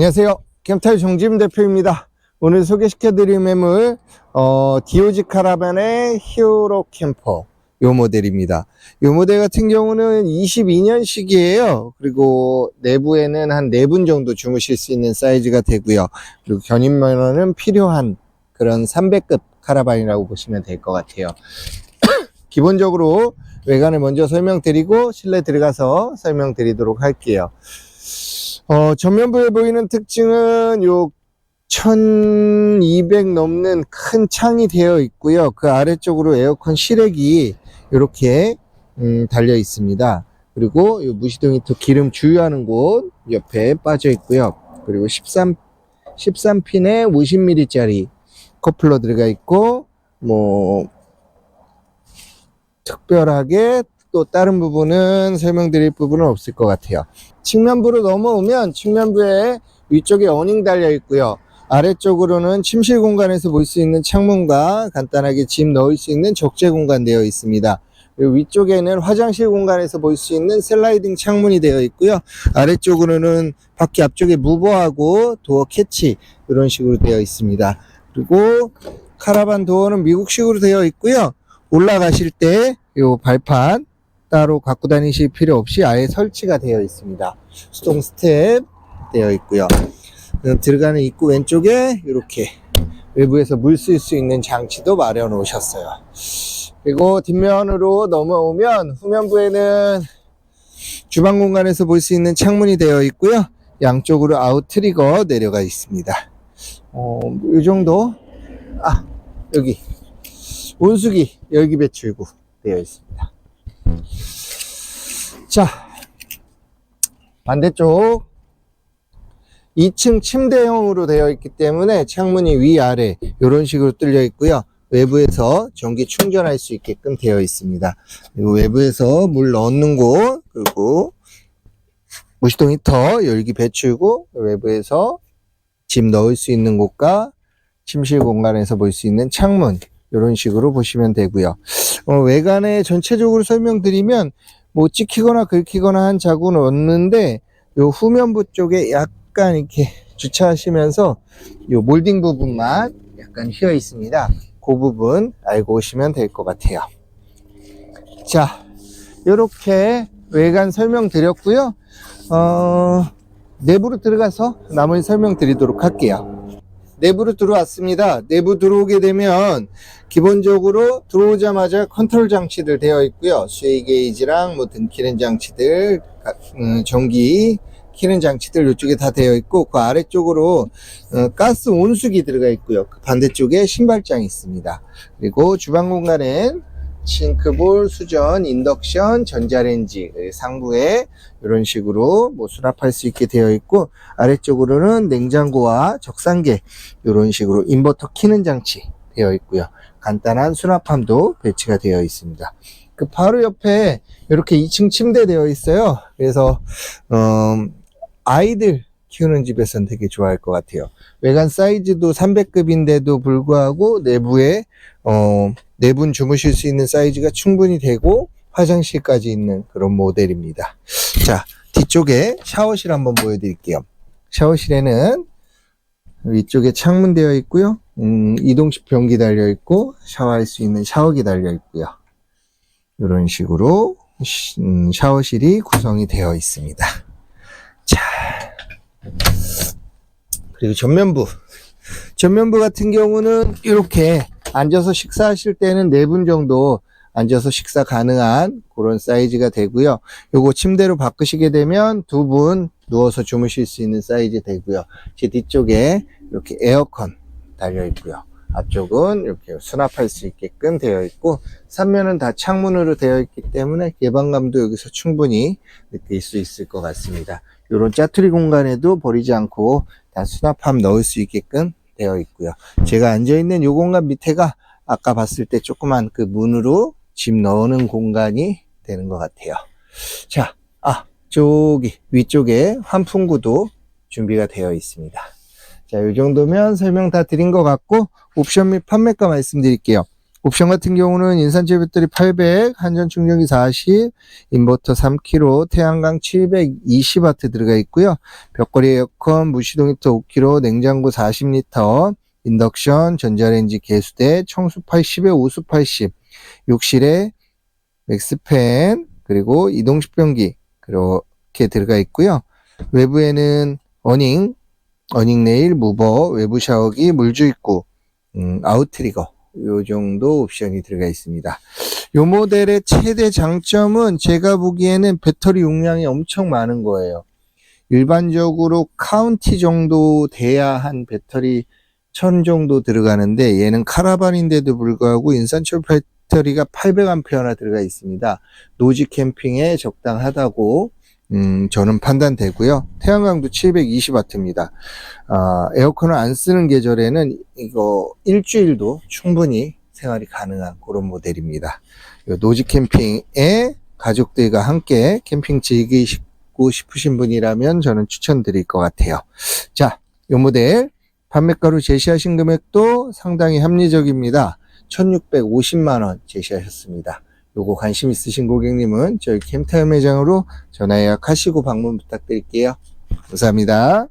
안녕하세요. 캠타이 정지임 대표입니다. 오늘 소개시켜드릴 매물, 어, 디오지 카라반의 히어로 캠퍼. 요 모델입니다. 요 모델 같은 경우는 22년식이에요. 그리고 내부에는 한 4분 정도 주무실 수 있는 사이즈가 되고요. 그리고 견인면허는 필요한 그런 300급 카라반이라고 보시면 될 것 같아요. 기본적으로 외관을 먼저 설명드리고 실내 들어가서 설명드리도록 할게요. 어, 전면부에 보이는 특징은 요 1200 넘는 큰 창이 되어 있고요. 그 아래쪽으로 에어컨 실외기 이렇게 음, 달려 있습니다. 그리고 요 무시동이 또 기름 주유하는 곳 옆에 빠져 있고요. 그리고 13 13핀에 50mm짜리 커플러 들어가 있고 뭐 특별하게 또 다른 부분은 설명드릴 부분은 없을 것 같아요. 측면부로 넘어오면 측면부에 위쪽에 어닝 달려 있고요. 아래쪽으로는 침실 공간에서 볼 수 있는 창문과 간단하게 짐 넣을 수 있는 적재 공간 되어 있습니다. 그리고 위쪽에는 화장실 공간에서 볼 수 있는 슬라이딩 창문이 되어 있고요. 아래쪽으로는 바퀴 앞쪽에 무버하고 도어 캐치 이런 식으로 되어 있습니다. 그리고 카라반 도어는 미국식으로 되어 있고요. 올라가실 때요 발판 따로 갖고 다니실 필요 없이 아예 설치가 되어 있습니다. 수동 스텝 되어 있고요. 들어가는 입구 왼쪽에 이렇게 외부에서 물 쓸 수 있는 장치도 마련 놓으셨어요. 그리고 뒷면으로 넘어오면 후면부에는 주방 공간에서 볼 수 있는 창문이 되어 있고요. 양쪽으로 아웃 트리거 내려가 있습니다. 어, 이 정도. 아, 여기 온수기 열기 배출구 되어 있습니다. 자, 반대쪽 2층 침대형으로 되어 있기 때문에 창문이 위아래 이런 식으로 뚫려 있고요. 외부에서 전기 충전할 수 있게끔 되어 있습니다. 그리고 외부에서 물 넣는 곳 그리고 무시동 히터 열기 배출구 외부에서 짐 넣을 수 있는 곳과 침실 공간에서 볼 수 있는 창문 이런 식으로 보시면 되고요. 어, 외관에 전체적으로 설명드리면 뭐 찍히거나 긁히거나 한 자국은 없는데 요 후면부 쪽에 약간 이렇게 주차하시면서 요 몰딩 부분만 약간 휘어 있습니다. 그 부분 알고 오시면 될 것 같아요. 자, 이렇게 외관 설명드렸고요. 어, 내부로 들어가서 나머지 설명드리도록 할게요. 내부로 들어왔습니다. 내부 들어오게 되면 기본적으로 들어오자마자 컨트롤 장치들 되어 있고요. 수위 게이지랑 뭐 등 키는 장치들, 가- 음, 전기 키는 장치들 이쪽에 다 되어 있고 그 아래쪽으로 어, 가스 온수기 들어가 있고요. 그 반대쪽에 신발장이 있습니다. 그리고 주방 공간엔 싱크볼, 수전, 인덕션, 전자레인지 그 상부에 이런 식으로 뭐 수납할 수 있게 되어 있고 아래쪽으로는 냉장고와 적상계 이런 식으로 인버터 키는 장치 되어 있고요. 간단한 수납함도 배치가 되어 있습니다. 그 바로 옆에 이렇게 2층 침대 되어 있어요. 그래서 음, 아이들 키우는 집에서는 되게 좋아할 것 같아요. 외관 사이즈도 300급인데도 불구하고 내부에 어, 네 분 주무실 수 있는 사이즈가 충분히 되고 화장실까지 있는 그런 모델입니다. 자, 뒤쪽에 샤워실 한번 보여드릴게요. 샤워실에는 위쪽에 창문 되어 있고요. 음, 이동식 변기 달려 있고 샤워할 수 있는 샤워기 달려 있고요. 이런 식으로 시- 음, 샤워실이 구성이 되어 있습니다. 자, 그리고 전면부. 전면부 같은 경우는 이렇게 앉아서 식사하실 때는 네 분 정도 앉아서 식사 가능한 그런 사이즈가 되고요. 요거 침대로 바꾸시게 되면 두 분 누워서 주무실 수 있는 사이즈 되고요. 제 뒤쪽에 이렇게 에어컨 달려 있고요. 앞쪽은 이렇게 수납할 수 있게끔 되어 있고, 삼면은 다 창문으로 되어 있기 때문에 개방감도 여기서 충분히 느낄 수 있을 것 같습니다. 이런 짜투리 공간에도 버리지 않고 다 수납함 넣을 수 있게끔 되어 있고요. 제가 앉아 있는 요 공간 밑에가 아까 봤을 때 조그만 그 문으로 짐 넣는 공간이 되는 것 같아요. 자, 아, 저기 위쪽에 환풍구도 준비가 되어 있습니다. 자, 이 정도면 설명 다 드린 것 같고, 옵션 및 판매가 말씀드릴게요. 옵션 같은 경우는 인산철 배터리 800, 한전 충전기 40, 인버터 3kg, 태양광 720W 들어가 있고요. 벽걸이 에어컨, 무시동 히터 5kg, 냉장고 40L, 인덕션, 전자레인지 개수대, 청수 80에 오수 80, 욕실에 맥스팬, 그리고 이동식 변기, 그렇게 들어가 있고요. 외부에는 어닝, 어닝 네일, 무버, 외부 샤워기, 물주입구, 음, 아웃트리거, 요 정도 옵션이 들어가 있습니다. 요 모델의 최대 장점은 제가 보기에는 배터리 용량이 엄청 많은 거예요. 일반적으로 카운티 정도 돼야 한 배터리 천 정도 들어가는데 얘는 카라반인데도 불구하고 인산철 배터리가 800A나 들어가 있습니다. 노지 캠핑에 적당하다고 음, 저는 판단되고요. 태양광도 720W입니다. 아, 에어컨을 안 쓰는 계절에는 이거 일주일도 충분히 생활이 가능한 그런 모델입니다. 요 노지 캠핑에 가족들과 함께 캠핑 즐기고 싶으신 분이라면 저는 추천드릴 것 같아요. 자, 요 모델 판매가로 제시하신 금액도 상당히 합리적입니다. 1650만원 제시하셨습니다. 요거 관심 있으신 고객님은 저희 캠타임 매장으로 전화 예약하시고 방문 부탁드릴게요. 감사합니다.